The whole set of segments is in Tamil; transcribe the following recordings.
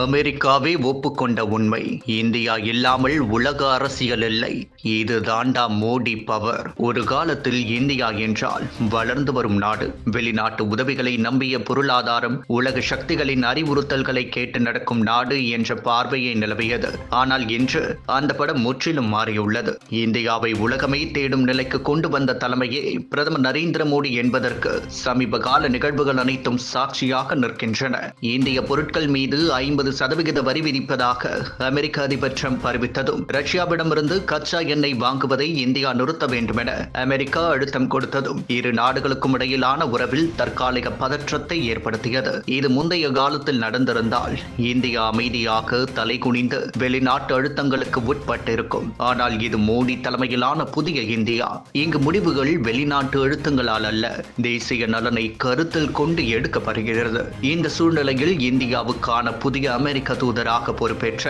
அமெரிக்காவே ஒப்புக்கொண்ட உண்மை. இந்தியா இல்லாமல் உலக அரசியல் இல்லை. இது தாண்டா மோடி பவர். ஒரு காலத்தில் இந்தியா என்றால் வளர்ந்து வரும் நாடு. வெளிநாட்டு உதவிகளை நம்பிய பொருளாதாரம் உலக சக்திகளின் அறிவுறுத்தல்களை கேட்டு நடக்கும் நாடு என்ற பார்வையை நிலவியது. ஆனால் இன்று அந்த படம் முற்றிலும் மாறியுள்ளது. இந்தியாவை உலகமே தேடும் நிலைக்கு கொண்டு வந்த தலைமையே பிரதமர் நரேந்திர மோடி என்பதற்கு சமீப கால நிகழ்வுகள் அனைத்தும் சாட்சியாக நிற்கின்றன. இந்திய பொருட்கள் மீது ஐம்பது சதவிகித வரி விதிப்பதாக அமெரிக்க அதிபர் ட்ரம்ப் அறிவித்ததும் ரஷ்யாவிடமிருந்து கச்சா எண்ணெய் வாங்குவதை இந்தியா நிறுத்த வேண்டும் என அமெரிக்கா அழுத்தம் கொடுத்ததும் இரு நாடுகளுக்கும் இடையிலான உறவில் தற்காலிக பதற்றத்தை ஏற்படுத்தியது. இது முந்தைய காலத்தில் நடந்திருந்தால் இந்தியா அமைதியாக தலைகுனிந்து வெளிநாட்டு அழுத்தங்களுக்கு உட்பட்டிருக்கும். ஆனால் இது மோடி தலைமையிலான புதிய இந்தியா. இங்கு முடிவுகள் வெளிநாட்டு அழுத்தங்களால் அல்ல தேசிய நலனை கருத்தில் கொண்டு எடுக்கப்படுகிறது. இந்த சூழ்நிலையில் இந்தியாவுக்கான புதிய அமெரிக்க தூதராக பொறுப்பேற்ற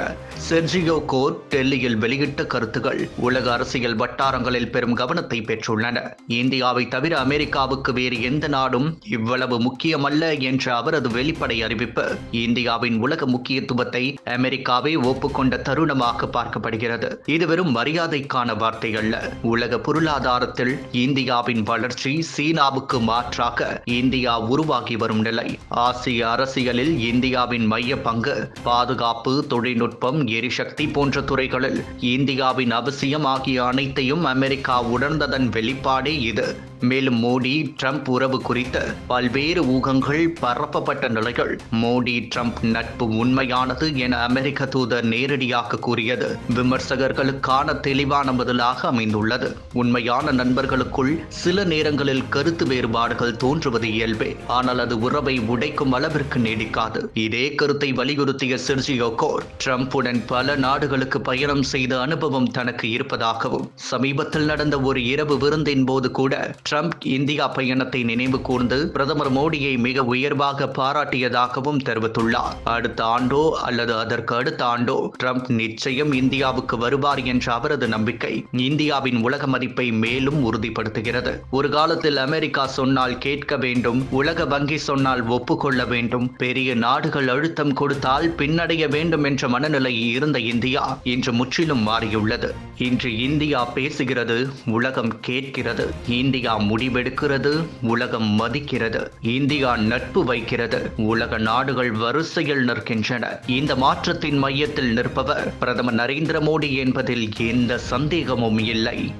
செர்ஜியோ கோர் டெல்லியில் வெளியிட்ட கருத்துகள் உலக அரசியல் வட்டாரங்களில் பெரும் கவனத்தை பெற்றுள்ளன. இந்தியாவை தவிர அமெரிக்காவுக்கு வேறு எந்த நாடும் இவ்வளவு முக்கியமல்ல என்ற அவரது வெளிப்படை அறிவிப்பு இந்தியாவின் உலக முக்கியத்துவத்தை அமெரிக்காவே ஒப்புக்கொண்ட தருணமாக பார்க்கப்படுகிறது. இது வெறும் மரியாதைக்கான வார்த்தை அல்ல. உலக பொருளாதாரத்தில் இந்தியாவின் வளர்ச்சி சீனாவுக்கு மாற்றாக இந்தியா உருவாகி வரும் நிலை. ஆசிய அரசியலில் இந்தியாவின் மைய பங்கு பாதுகாப்பு தொழில்நுட்பம் எரிசக்தி போன்ற துறைகளில் இந்தியாவின் அவசியம் ஆகிய அனைத்தையும் அமெரிக்கா உணர்ந்ததன் வெளிப்பாடே இது. மேலும் மோடி ட்ரம்ப் உறவு குறித்த பல்வேறு ஊகங்கள் பரப்பப்பட்ட நிலையில் மோடி ட்ரம்ப் நட்பு உண்மையானது என அமெரிக்க தூதர் நேரடியாக கூறியது. விமர்சகர்களுக்கான தெளிவான பதிலாக அமைந்துள்ளது. உண்மையான நண்பர்களுக்குள் சில நேரங்களில் கருத்து வேறுபாடுகள் தோன்றுவது இயல்பே. ஆனால் அது உறவை உடைக்கும் அளவிற்கு நீடிக்காது. இதே கருத்தை வலி வலியுறுத்திய செர்ஜியோ கோர். ட்ரம்புடன் பல நாடுகளுக்கு பயணம் செய்த அனுபவம் தனக்கு இருப்பதாகவும் சமீபத்தில் நடந்த ஒரு இரவு விருந்தின் போது கூட ட்ரம்ப் இந்தியா பயணத்தை நினைவு கூர்ந்து பிரதமர் மோடியை மிக உயர்வாக பாராட்டியதாகவும் தெரிவித்துள்ளார். அடுத்த ஆண்டோ அல்லது அதற்கு அடுத்த ஆண்டோ ட்ரம்ப் நிச்சயம் இந்தியாவுக்கு வருவார் என்ற அவரது நம்பிக்கை இந்தியாவின் உலக மதிப்பை மேலும் உறுதிப்படுத்துகிறது. ஒரு காலத்தில் அமெரிக்கா சொன்னால் கேட்க வேண்டும் உலக வங்கி சொன்னால் ஒப்புக்கொள்ள வேண்டும் பெரிய நாடுகள் அழுத்தம் கொடுத்தால் பின்னடைய வேண்டும் என்ற மனநிலை இருந்த இந்தியா இன்று முற்றிலும் மாறியுள்ளது. இன்று இந்தியா பேசுகிறது உலகம் கேட்கிறது. இந்தியா முடிவெடுக்கிறது உலகம் மதிக்கிறது. இந்தியா நட்பு வைக்கிறது. உலக நாடுகள் வரிசையில் நிற்கின்றன. இந்த மாற்றத்தின் மையத்தில் நிற்பவர் பிரதமர் நரேந்திர மோடி என்பதில் எந்த சந்தேகமும் இல்லை.